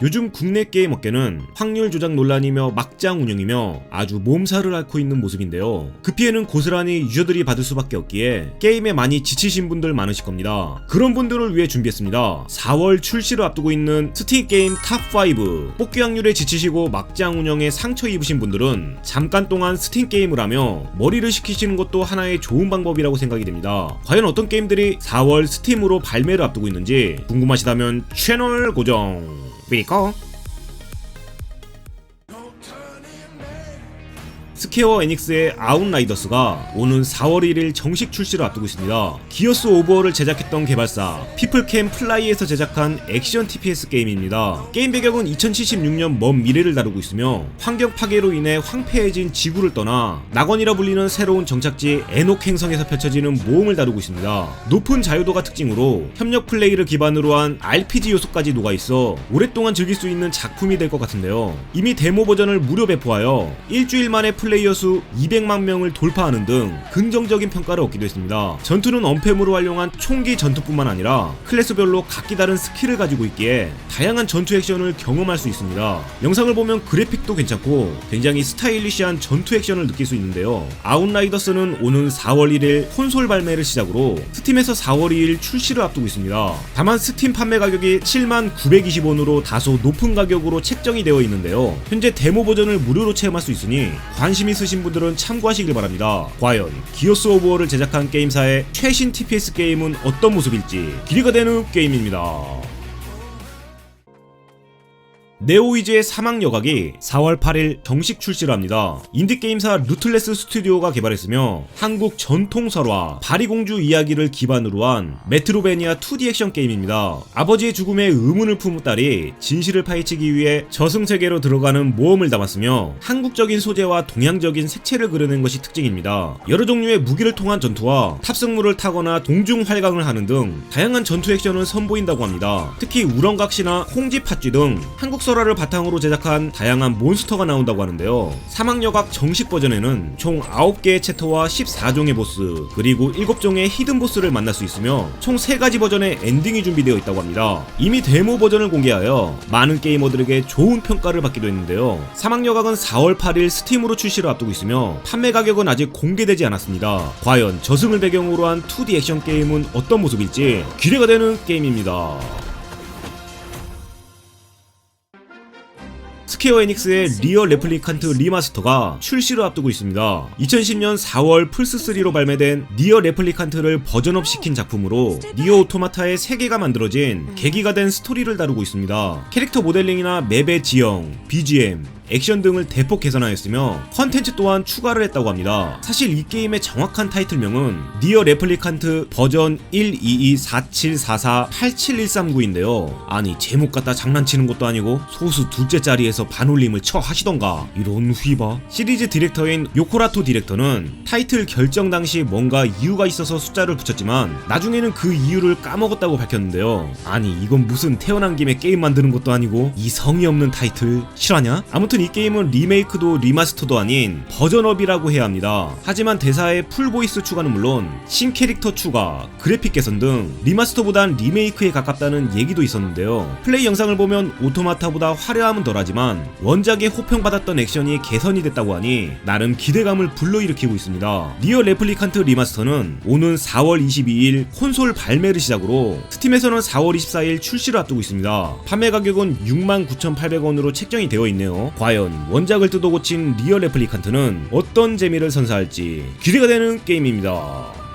요즘 국내 게임 업계는 확률 조작 논란이며 막장 운영이며 아주 몸살을 앓고 있는 모습인데요. 그 피해는 고스란히 유저들이 받을 수밖에 없기에 게임에 많이 지치신 분들 많으실 겁니다. 그런 분들을 위해 준비했습니다. 4월 출시를 앞두고 있는 스팀 게임 탑5 뽑기 확률에 지치시고 막장 운영에 상처 입으신 분들은 잠깐 동안 스팀 게임을 하며 머리를 식히시는 것도 하나의 좋은 방법이라고 생각이 됩니다. 과연 어떤 게임들이 4월 스팀으로 발매를 앞두고 있는지 궁금하시다면 채널 고정. 그 스퀘어 에닉스의 아웃라이더스가 오는 4월 1일 정식 출시를 앞두고 있습니다. 기어스 오버를 제작했던 개발사 피플캠 플라이에서 제작한 액션 TPS 게임입니다. 게임 배경은 2076년 먼 미래를 다루고 있으며 환경 파괴로 인해 황폐해진 지구를 떠나 낙원이라 불리는 새로운 정착지 에녹 행성에서 펼쳐지는 모험을 다루고 있습니다. 높은 자유도가 특징으로 협력 플레이를 기반으로 한 RPG 요소까지 녹아 있어 오랫동안 즐길 수 있는 작품이 될 것 같은데요. 이미 데모 버전을 무료 배포하여 일주일 만에 플레이 어 수 200만 명을 돌파하는 등 긍정적인 평가를 얻기도 했습니다. 전투는 언팸으로 활용한 총기 전투뿐만 아니라 클래스별로 각기 다른 스킬을 가지고 있기에 다양한 전투 액션을 경험할 수 있습니다. 영상을 보면 그래픽도 괜찮고 굉장히 스타일리시한 전투 액션을 느낄 수 있는데요. 아웃라이더스는 오는 4월 1일 콘솔 발매를 시작으로 스팀에서 4월 2일 출시를 앞두고 있습니다. 다만 스팀 판매 가격이 7만 920원으로 다소 높은 가격으로 책정이 되어 있는데요. 현재 데모 버전을 무료로 체험할 수 있으니 관심 있으신 분들은 참고하시길 바랍니다. 과연 기어스 오브 워를 제작한 게임사의 최신 TPS 게임은 어떤 모습일지 기대가 되는 게임입니다. 네오이즈의 사막 여각이 4월 8일 정식 출시를 합니다. 인디게임사 루틀레스 스튜디오가 개발했으며 한국 전통 설화 바리공주 이야기를 기반으로 한 메트로베니아 2D 액션 게임입니다. 아버지의 죽음에 의문을 품은 딸이 진실을 파헤치기 위해 저승세계로 들어가는 모험을 담았으며 한국적인 소재와 동양적인 색채를 그려낸 것이 특징입니다. 여러 종류의 무기를 통한 전투와 탑승물을 타거나 동중 활강을 하는 등 다양한 전투 액션을 선보인다고 합니다. 특히 우렁각시나 홍지 팥쥐 등 한국 설화를 바탕으로 제작한 다양한 몬스터가 나온다고 하는데요. 사막여각 정식 버전에는 총 9개의 챕터와 14종의 보스, 그리고 7종의 히든 보스를 만날 수 있으며 총 3가지 버전의 엔딩이 준비되어 있다고 합니다. 이미 데모 버전을 공개하여 많은 게이머들에게 좋은 평가를 받기도 했는데요. 사막여각은 4월 8일 스팀으로 출시를 앞두고 있으며 판매 가격은 아직 공개되지 않았습니다. 과연 저승을 배경으로 한 2D 액션 게임은 어떤 모습일지 기대가 되는 게임입니다. 스퀘어 에닉스의 리어 레플리칸트 리마스터가 출시를 앞두고 있습니다. 2010년 4월 플스3로 발매된 니어 레플리칸트를 버전업 시킨 작품으로 니어 오토마타의 세계가 만들어진 계기가 된 스토리를 다루고 있습니다. 캐릭터 모델링이나 맵의 지형, BGM, 액션 등을 대폭 개선하였으며 컨텐츠 또한 추가를 했다고 합니다. 사실 이 게임의 정확한 타이틀명은 니어 레플리칸트 버전 12247448713구인데요. 아니 제목 갖다 장난치는 것도 아니고 소수 둘째 자리에서 반올림을 쳐 하시던가 이런 휘바 시리즈 디렉터인 요코라토 디렉터는 타이틀 결정 당시 뭔가 이유가 있어서 숫자를 붙였지만 나중에는 그 이유를 까먹었다고 밝혔는데요. 아니 이건 무슨 태어난 김에 게임 만드는 것도 아니고 이 성의 없는 타이틀 실화냐? 아무튼 이 게임은 리메이크도 리마스터도 아닌 버전업이라고 해야 합니다. 하지만 대사의 풀보이스 추가는 물론 신 캐릭터 추가, 그래픽 개선 등 리마스터보단 리메이크에 가깝다는 얘기도 있었는데요. 플레이 영상을 보면 오토마타보다 화려함은 덜하지만 원작에 호평받았던 액션이 개선이 됐다고 하니 나름 기대감을 불러일으키고 있습니다. 니어 레플리칸트 리마스터는 오는 4월 22일 콘솔 발매를 시작으로 스팀에서는 4월 24일 출시를 앞두고 있습니다. 판매 가격은 69,800원으로 책정이 되어 있네요. 과연 원작을 뜯어 고친 리어 레플리칸트는 어떤 재미를 선사할지 기대가 되는 게임입니다.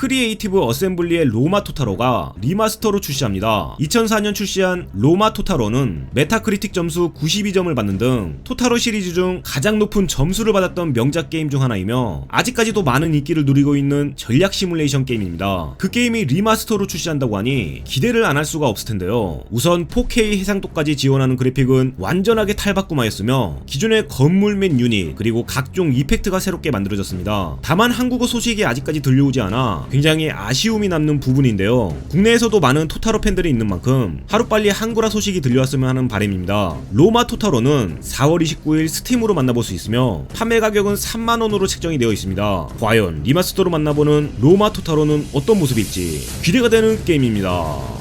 크리에이티브 어셈블리의 로마 토타로가 리마스터로 출시합니다. 2004년 출시한 로마 토타로는 메타크리틱 점수 92점을 받는 등 토타로 시리즈 중 가장 높은 점수를 받았던 명작 게임 중 하나이며 아직까지도 많은 인기를 누리고 있는 전략 시뮬레이션 게임입니다. 그 게임이 리마스터로 출시한다고 하니 기대를 안 할 수가 없을 텐데요. 우선 4K 해상도까지 지원하는 그래픽은 완전하게 탈바꿈하였으며 기존의 건물 및 유닛 그리고 각종 이펙트가 새롭게 만들어졌습니다. 다만 한국어 소식이 아직까지 들려오지 않아 굉장히 아쉬움이 남는 부분인데요. 국내에서도 많은 토타로 팬들이 있는 만큼 하루빨리 한글화 소식이 들려왔으면 하는 바람입니다. 로마 토타로는 4월 29일 스팀으로 만나볼 수 있으며 판매 가격은 3만원으로 책정이 되어 있습니다. 과연 리마스터로 만나보는 로마 토타로는 어떤 모습일지 기대가 되는 게임입니다.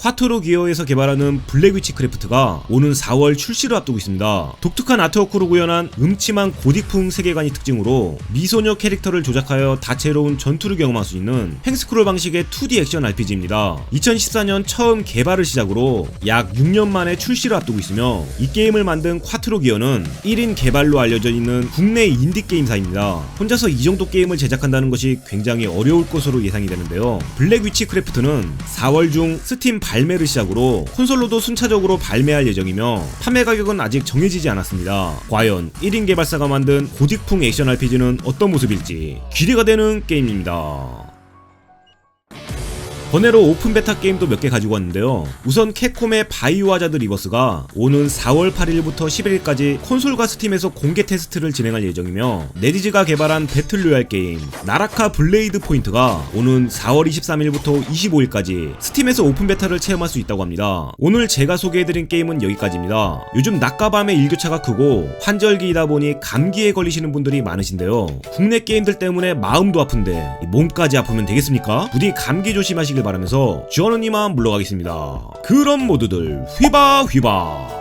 콰트로 기어에서 개발하는 블랙 위치 크래프트가 오는 4월 출시를 앞두고 있습니다. 독특한 아트워크로 구현한 음침한 고딕풍 세계관이 특징으로 미소녀 캐릭터를 조작하여 다채로운 전투를 경험할 수 있는 횡스크롤 방식의 2D 액션 RPG입니다. 2014년 처음 개발을 시작으로 약 6년 만에 출시를 앞두고 있으며 이 게임을 만든 콰트로 기어는 1인 개발로 알려져 있는 국내 인디 게임사입니다. 혼자서 이 정도 게임을 제작한다는 것이 굉장히 어려울 것으로 예상이 되는데요. 블랙 위치 크래프트는 4월 중 스팀 발매를 시작으로 콘솔로도 순차적으로 발매할 예정이며 판매 가격은 아직 정해지지 않았습니다. 과연 1인 개발사가 만든 고딕풍 액션 RPG는 어떤 모습일지 기대가 되는 게임입니다. 번외로 오픈 베타 게임도 몇 개 가지고 왔는데요. 우선 캡콤의 바이오 하자드 리버스가 오는 4월 8일부터 11일까지 콘솔과 스팀에서 공개 테스트를 진행할 예정이며 네디즈가 개발한 배틀 로얄 게임 나라카 블레이드 포인트가 오는 4월 23일부터 25일까지 스팀에서 오픈 베타를 체험할 수 있다고 합니다. 오늘 제가 소개해드린 게임은 여기까지입니다. 요즘 낮과 밤의 일교차가 크고 환절기이다 보니 감기에 걸리시는 분들이 많으신데요. 국내 게임들 때문에 마음도 아픈데 몸까지 아프면 되겠습니까? 부디 감기 조심하시길 바라면서 저는 이만 물러가겠습니다. 그럼 모두들 휘바 휘바